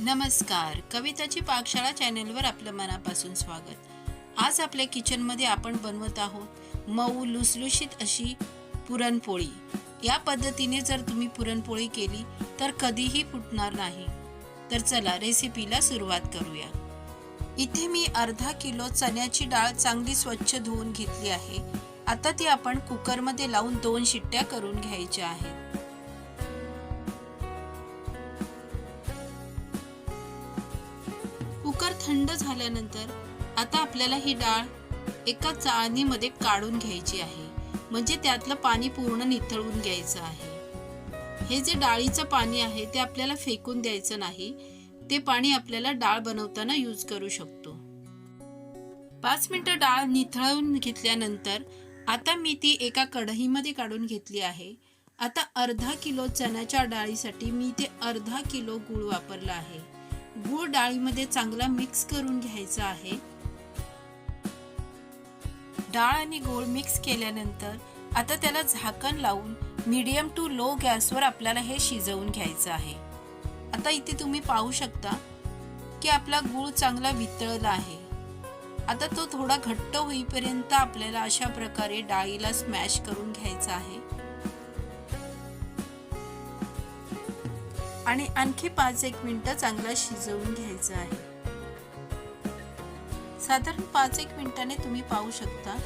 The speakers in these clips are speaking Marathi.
नमस्कार. कविताची पाकशाळा चॅनेलवर आपलं मनापासून स्वागत. आज आपल्या किचनमध्ये आपण बनवत आहोत मऊ लुसलुशीत अशी पुरणपोळी. या पद्धतीने जर तुम्ही पुरणपोळी केली तर कधीही फुटणार नाही. तर चला रेसिपीला सुरुवात करूया. इथे मी अर्धा किलो चण्याची डाळ चांगली स्वच्छ धुवून घेतली आहे. आता ती आपण कुकरमध्ये लावून दोन शिट्ट्या करून घ्यायच्या आहेत. थोडीफार थंड झाल्यानंतर आता आपल्याला ही डाळ एका चाळणीमध्ये काढून घ्यायची आहे. म्हणजे त्यातलं पाणी पूर्ण निथळून घ्यायचं आहे. हे जे डाळीचं पाणी आहे ते आपल्याला फेकून द्यायचं नाही. ते पाणी आपल्याला डाळ बनवताना यूज करू शकतो. पाच मिनिटं डाळ निथळून घेतल्यानंतर आता मी ती एका कढईमध्ये काढून घेतली आहे. आता अर्धा किलो चण्याच्या डाळीसाठी मी ते अर्धा किलो गूळ वापरला आहे. गूळ डाळीमध्ये चांगला मिक्स करून घ्यायचा आहे. डाळ आणि गूळ मिक्स केल्यानंतर आता त्याला झाकण लावून मीडियम टू लो गॅसवर आपल्याला हे शिजवून घ्यायचं आहे. आता इथे तुम्ही पाहू शकता की आपला गूळ चांगला वितळला आहे. आता तो थोडा घट्ट होईपर्यंत आपल्याला अशा प्रकारे डाळीला स्मॅश करून घ्यायचा आहे. आणि आणखी पाच एक मिनटं चांगला शिजवून घ्यायचं आहे. साधारण पाच एक मिनिटाने तुम्ही पाहू शकता.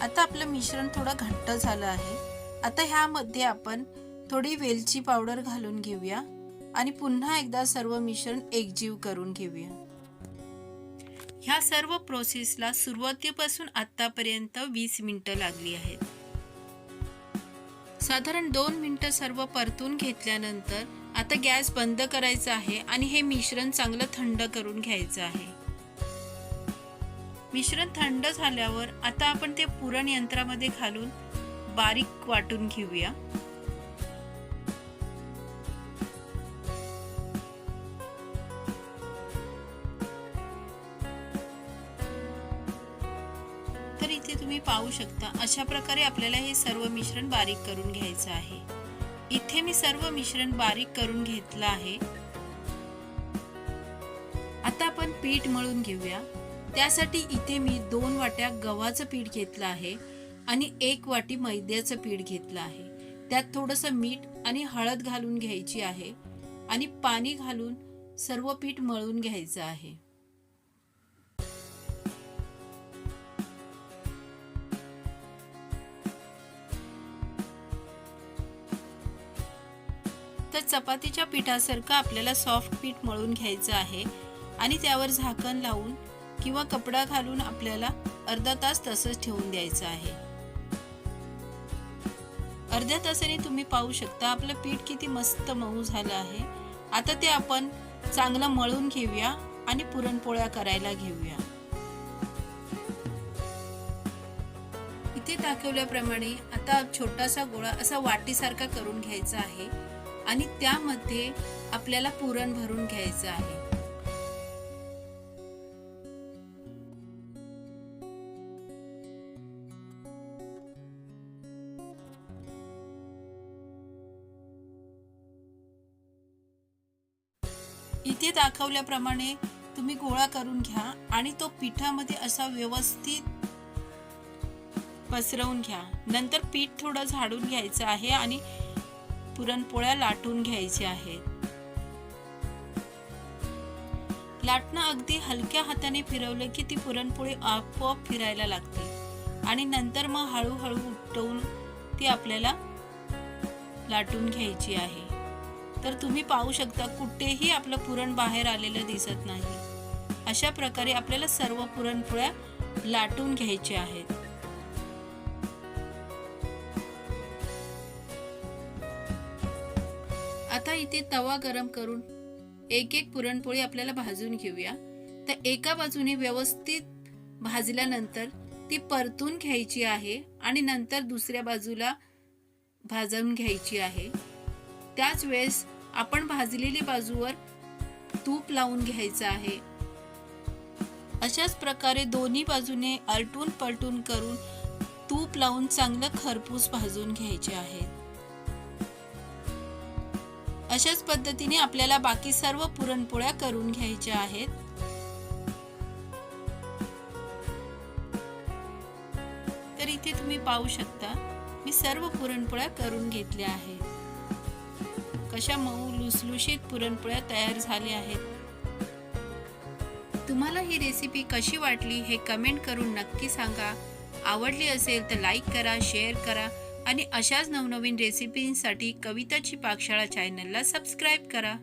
आता आपलं मिश्रण थोडं घट्ट झालं आहे. आता ह्यामध्ये आपण थोडी वेलची पावडर घालून घेऊया आणि पुन्हा एकदा सर्व मिश्रण एकजीव करून घेऊया. ह्या सर्व प्रोसेसला सुरुवातीपासून आत्तापर्यंत वीस मिनटं लागली आहेत. साधारण दोन मिनटं सर्व परतून घेतल्यानंतर आता गॅस बंद करायचा आहे आणि हे मिश्रण चांगलं थंड करून घ्यायचं आहे. मिश्रण थंड झाल्यावर आता आपण ते पुरण यंत्रामध्ये घालून बारीक वाटून घेऊया. तर इथे तुम्ही पाहू शकता अशा प्रकारे आपल्याला हे सर्व मिश्रण बारीक करून घ्यायचं आहे. इथे मी सर्व मिश्रण बारीक करून घेतलं आहे. आता आपण पीठ मळून घेऊया. त्यासाठी इथे मी दोन वाट्या गव्हाचं पीठ घेतलं आहे आणि एक वाटी मैद्याचं पीठ घेतलं आहे. त्यात थोडंसं मीठ आणि हळद घालून घ्यायची आहे आणि पाणी घालून सर्व पीठ मळून घ्यायचं आहे. तर चपातीच्या पिठासारखं आपल्याला सॉफ्ट पीठ मळून घ्यायचं आहे आणि त्यावर झाकण लावून किंवा कपडा घालून आपल्याला अर्धा तास तसंच ठेवून द्यायचं आहे. अर्ध्या तासाने तुम्ही पाहू शकता आपलं पीठ किती मस्त मऊ झालं आहे. आता ते आपण चांगलं मळून घेऊया आणि पुरणपोळ्या करायला घेऊया. इथे दाखवल्याप्रमाणे आता छोटासा गोळा असा वाटीसारखा करून घ्यायचा आहे. आणि त्यामध्ये आपल्याला पुरण भरून घ्यायचं आहे. इथे दाखवल्याप्रमाणे तुम्ही गोळा करून घ्या आणि तो पिठामध्ये असा व्यवस्थित पसरवून घ्या. नंतर पीठ थोडं झाडून घ्यायचं आहे आणि पुरणपोळ्या लाटून घ्यायच्या आहेत लाटणं अगदी हलक्या हाताने फिरवलं की ती पुरणपोळी आपोआप फिरायला लागते आणि नंतर मग हळूहळू उठवून ती आपल्याला लाटून घ्यायची आहे. तर तुम्ही पाहू शकता कुठेही आपलं पुरण बाहेर आलेलं दिसत नाही. अशा प्रकारे आपल्याला सर्व पुरणपोळ्या लाटून घ्यायच्या आहेत. ते तवा गरम करून एक एक पुरणपोळी आपल्याला भाजून घेऊया. तर एका बाजूने व्यवस्थित भाजल्यानंतर ती परतून घ्यायची आहे आणि नंतर दुसऱ्या बाजूला भाजून घ्यायची आहे. त्याच वेळेस आपण भाजलेली बाजूवर तूप लावून घ्यायचं आहे. अशाच प्रकारे दोन्ही बाजूने आलटून पलटून करून तूप लावून चांगलं खरपूस भाजून घ्यायचे आहे. अशाच पद्धतीने आपल्याला बाकी सर्व पुरणपोळ्या करून घ्यायच्या आहेत. तर इथे तुम्ही पाहू शकता मी सर्व पुरणपोळ्या करून घेतल्या आहेत. कशा मऊ लुसलुशीत पुरणपोळ्या तयार झाल्या आहेत. तुम्हाला ही रेसिपी कशी वाटली हे कमेंट करून नक्की सांगा. आवडली असेल तर लाईक करा शेअर करा. आणि अशाच नवनवीन रेसिपींसाठी कविताची पाकशाळा चॅनलला सबस्क्राईब करा.